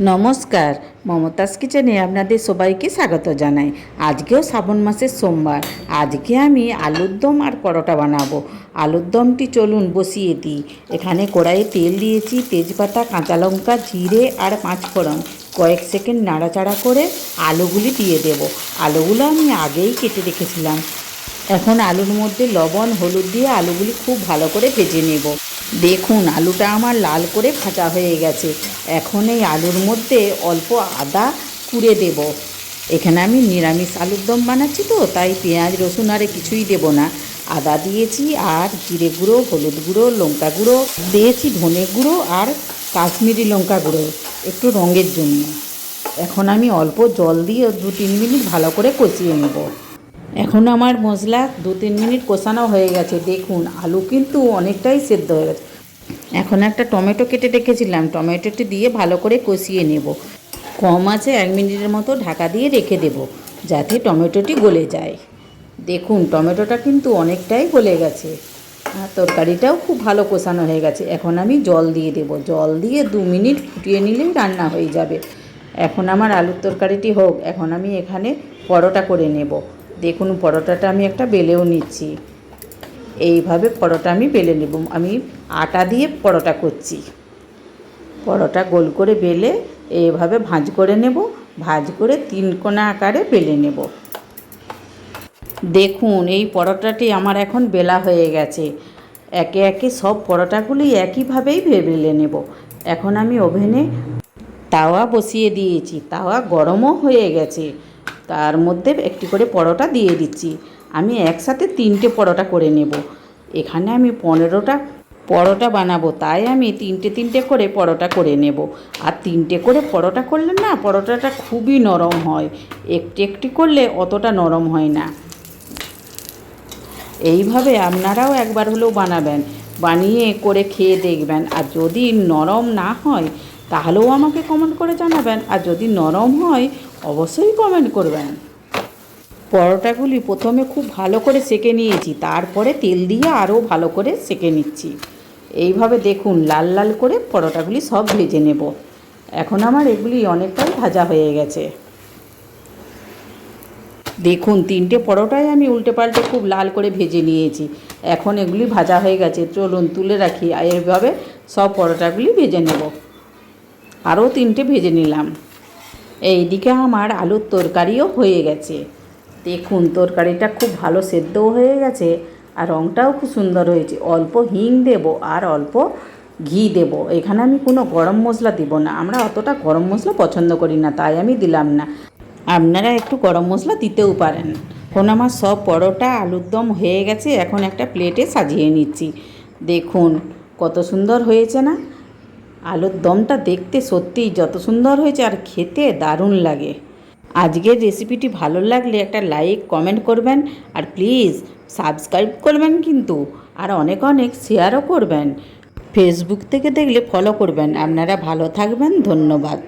নমস্কার, মমতাজ কিচেনে আপনাদের সবাইকে স্বাগত জানাই। আজকেও শ্রাবণ মাসের সোমবার। আজকে আমি আলুর দম আর পরোটা বানাবো। আলুর দমটি চলুন বসিয়ে দিই। এখানে কড়াইয়ে তেল দিয়েছি, তেজপাতা, কাঁচা লঙ্কা, জিরে আর পাঁচফোড়ন। কয়েক সেকেন্ড নাড়াচাড়া করে আলুগুলি দিয়ে দেব। আলুগুলো আমি আগেই কেটে রেখেছিলাম। এখন আলুর মধ্যে লবণ, হলুদ দিয়ে আলুগুলি খুব ভালো করে ভেজে নেব। দেখুন, আলুটা আমার লাল করে ভাজা হয়ে গেছে। এখন এই আলুর মধ্যে অল্প আদা কুড়ে দেব। এখানে আমি নিরামিষ আলুর দম বানাচ্ছি তো, তাই পেঁয়াজ, রসুন আর কিছুই দেব না। আদা দিয়েছি আর জিরে গুঁড়ো, হলুদ গুঁড়ো, লঙ্কা গুঁড়ো, দিয়েছি ধনে গুঁড়ো আর কাশ্মীরি লঙ্কা গুঁড়ো, একটু রঙের জন্য। এখন আমি অল্প জল দিয়ে দু তিন মিনিট ভালো করে কষিয়ে নেব। এখন আমার মশলা দু তিন মিনিট কষানো হয়ে গেছে, দেখুন, আলু কিন্তু অনেকটাই সেদ্ধ হয়ে গেছে। এখন একটা টমেটো কেটে রেখেছিলাম, টমেটোটি দিয়ে ভালো করে কষিয়ে নেব। কম আছে এক মিনিটের মতো ঢাকা দিয়ে রেখে দেব, যাতে টমেটোটি গলে যায়। দেখুন, টমেটোটা কিন্তু অনেকটাই গলে গেছে, আর তরকারিটাও খুব ভালো কষানো হয়ে গেছে। এখন আমি জল দিয়ে দেব, জল দিয়ে দু মিনিট ফুটিয়ে নিলেই রান্না হয়ে যাবে। এখন আমার আলুর তরকারিটি হোক, এখন আমি এখানে পরোটা করে নেব। দেখুন, পরোটাটা আমি একটা বেলেও নিচ্ছি। এইভাবে পরোটা আমি বেলে নেব। আমি আটা দিয়ে পরোটা করছি। পরোটা গোল করে বেলে এইভাবে ভাঁজ করে নেব। ভাঁজ করে তিন কোনা আকারে বেলে নেব। দেখুন, এই পরোটাটি আমার এখন বেলা হয়ে গেছে। একে একে সব পরোটাগুলি একইভাবেই বেলে নেব। এখন আমি ওভেনে তাওয়া বসিয়ে দিয়েছি। তাওয়া গরমও হয়ে গেছে। তার মধ্যে একটি করে পরোটা দিয়ে দিচ্ছি। আমি একসাথে তিনটে পরোটা করে নেব। এখানে আমি পনেরোটা পরোটা বানাবো, তাই আমি তিনটে তিনটে করে পরোটা করে নেব। আর তিনটে করে পরোটা করলে না, পরোটাটা খুবই নরম হয়। একটি একটি করলে অতটা নরম হয় না। এইভাবে আপনারাও একবার হলেও বানাবেন। বানিয়ে করে খেয়ে দেখবেন। আর যদি নরম না হয়, তাহলেও আমাকে কমেন্ট করে জানাবেন। আর যদি নরম হয়, অবশ্যই কমেন্ট করবেন। পরোটাগুলি প্রথমে খুব ভালো করে সেকে নিয়েছি। তারপরে তেল দিয়ে আরও ভালো করে সেকে নিচ্ছি। এইভাবে দেখুন, লাল লাল করে পরোটাগুলি সব ভেজে নেব। এখন আমার এগুলি অনেকটাই ভাজা হয়ে গেছে। দেখুন, তিনটে পরোটাই আমি উল্টে পাল্টে খুব লাল করে ভেজে নিয়েছি। এখন এগুলি ভাজা হয়ে গেছে। চলুন তুলে রাখি। আর এইভাবে সব পরোটাগুলি ভেজে নেব। আরও তিনটে ভেজে নিলাম। এইদিকে আমার আলুর তরকারিও হয়ে গেছে। দেখুন, তরকারিটা খুব ভালো সেদ্ধও হয়ে গেছে আর রঙটাও খুব সুন্দর হয়েছে। অল্প হিং দেব আর অল্প ঘি দেব। এখানে আমি কোনো গরম মশলা দেব না। আমরা অতটা গরম মশলা পছন্দ করি না, তাই আমি দিলাম না। আপনারা একটু গরম মশলা দিতেও পারেন। এখন আমার সব পরোটা আলুর দম হয়ে গেছে, এখন একটা প্লেটে সাজিয়ে নিচ্ছি। দেখুন, কত সুন্দর হয়েছে না? আলুর দমটা দেখতে সত্যিই যত সুন্দর হয়েছে আর খেতে দারুণ লাগে। আজকের রেসিপিটি ভালো লাগলে একটা লাইক, কমেন্ট করবেন আর প্লিজ সাবস্ক্রাইব করবেন কিন্তু, আর অনেক অনেক শেয়ারও করবেন। ফেসবুক থেকে দেখলে ফলো করবেন। আপনারা ভালো থাকবেন, ধন্যবাদ।